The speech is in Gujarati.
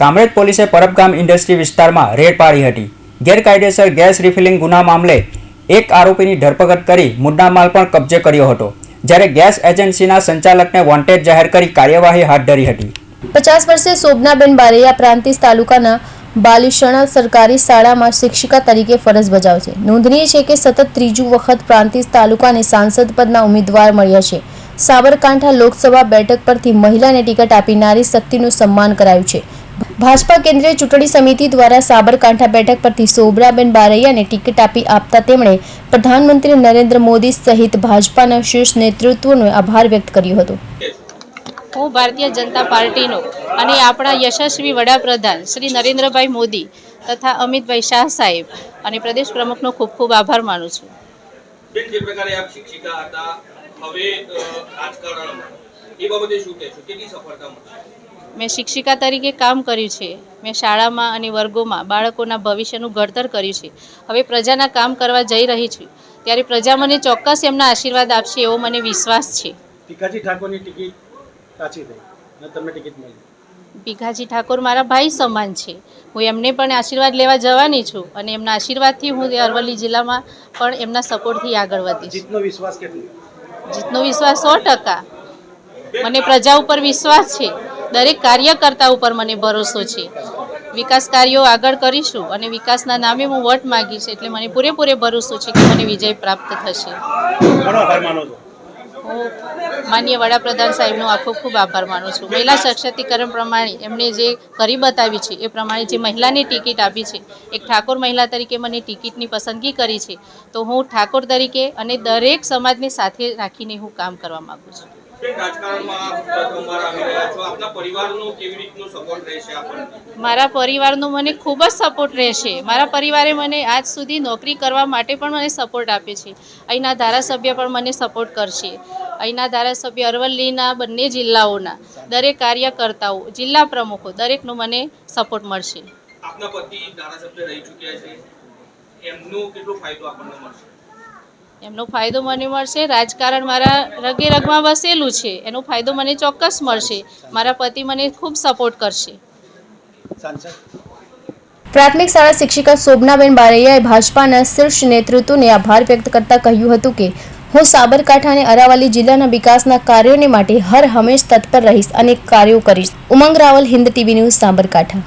કામરેજ પોલીસે પરબગામ ઇન્ડસ્ટ્રી વિસ્તારમાં રેડ પાડી હતી. ગેરકાયદેસર ગેસ રિફિલિંગ ગુના મામલે એક આરોપીની ધરપકડ કરી મુદ્દામાલ પણ કબજે કર્યો હતો, જ્યારે ગેસ એજન્સીના સંચાલકને વોન્ટેડ જાહેર કરી કાર્યવાહી હાથ ધરી હતી. પચાસ વર્ષે શોભનાબેન બારૈયા પ્રાંતિજ તાલુકાના બાલિશણા સરકારી શાળામાં શિક્ષિકા તરીકે ફરજ બજાવશે. નોંધનીય છે કે સતત ત્રીજું વખત પ્રાંતિજ તાલુકાને સાંસદ પદના ઉમેદવાર મળ્યા છે. સાબરકાંઠા લોકસભા બેઠક પરથી મહિલાને ટિકિટ આપી નારી શક્તિનું સન્માન કરાયું છે. ભાજપા કેન્દ્રીય ચૂંટણી સમિતિ દ્વારા સાબરકાંઠા બેઠક પરથી સોબરાબેન બારૈયાને ટિકિટ આપી આપતા તેમણે પ્રધાનમંત્રી નરેન્દ્ર મોદી સહિત ભાજપાના શીર્ષ નેતૃત્વનો આભાર વ્યક્ત કર્યો હતો. હું ભારતીય જનતા પાર્ટીનો અને આપણા યશસ્વી વડાપ્રધાન શ્રી નરેન્દ્રભાઈ મોદી તથા અમિતભાઈ શાહ સાહેબ અને પ્રદેશ પ્રમુખનો ખૂબ ખૂબ આભાર માનું છું. જે પ્રકારે આપ શિક્ષિકા હતા હવે રાજકારણમાં એ બાબતે શું કહેશો કેટલી સફળતા મળશે? મેં શિક્ષિકા તરીકે કામ કર્યું છે. મેં શાળામાં અને વર્ગોમાં બાળકોના ભવિષ્યનું ઘડતર કર્યું છે. હવે પ્રજાના કામ કરવા જઈ રહી છું. ત્યારે પ્રજા મને ચોક્કસ એમના આશીર્વાદ આપશે એવો મને વિશ્વાસ છે. ભીખાજી ઠાકોરની ટિકિટ કાચી થઈ અને તમને ટિકિટ મળી. ભીખાજી ઠાકોર મારા ભાઈ સમાન છે. હું એમને પણ આશીર્વાદ લેવા જવાની છું અને એમના આશીર્વાદથી હું અરવલ્લી જિલ્લામાં પણ એમના સપોર્ટથી આગળ વધીશ. જીતનો વિશ્વાસ કેટલો? જીતનો વિશ્વાસ સો ટકા. મને પ્રજા ઉપર વિશ્વાસ છે. દરેક કાર્યકર્તા ઉપર મને ભરોસો છે. વિકાસ કાર્યો આગળ કરીશું અને વિકાસના નામે હું વોટ માગીશ એટલે મને પૂરેપૂરે ભરોસો છે કે મને વિજય પ્રાપ્ત થશે. હું માન્ય વડાપ્રધાન સાહેબનો આખો ખૂબ આભાર માનું છું. મહિલા સશક્તિકરણ પ્રમાણે એમણે જે કરી બતાવી છે એ પ્રમાણે જે મહિલાની ટિકિટ આપી છે એક ઠાકોર મહિલા તરીકે મને ટિકિટની પસંદગી કરી છે તો હું ઠાકોર તરીકે અને દરેક સમાજને સાથે રાખીને હું કામ કરવા માગું છું. મારા પરિવારનો મને ખૂબ જ સપોર્ટ રહેશે. મારા પરિવારે મને આજ સુધી નોકરી કરવા માટે પણ મને સપોર્ટ આપે છે. અહીંના ધારાસભ્ય પણ મને સપોર્ટ કરશે. અહીંના ધારાસભ્ય અરવલ્લીના બંને જિલ્લાઓના દરેક કાર્યકર્તાઓ જિલ્લા પ્રમુખો દરેકનો મને સપોર્ટ મળશે. આપના પતિ ધારાસભ્ય રહી ચૂક્યા છે. એમનો કેટલો ફાયદો આપણને મળશે? એમનો ફાયદો મને મળશે. રાજકારણ મારા રગે રગમાં વસેલું છે. એનો ફાયદો મને ચોક્કસ મળશે. મારા પતિ મને ખૂબ સપોર્ટ કરશે. પ્રાથમિક શાળા શિક્ષિકા શોભનાબેન બારૈયાએ ભાજપાના શીર્ષ નેતૃત્વને આભાર વ્યક્ત કરતા કહ્યું હતું કે હું સાબરકાંઠા અને અરાવલી જિલ્લાના વિકાસના કાર્યોને માટે હર હંમેશ તત્પર રહીશ અને કાર્યો કરીશ. Umang Raval Hind TV news Sabarkantha.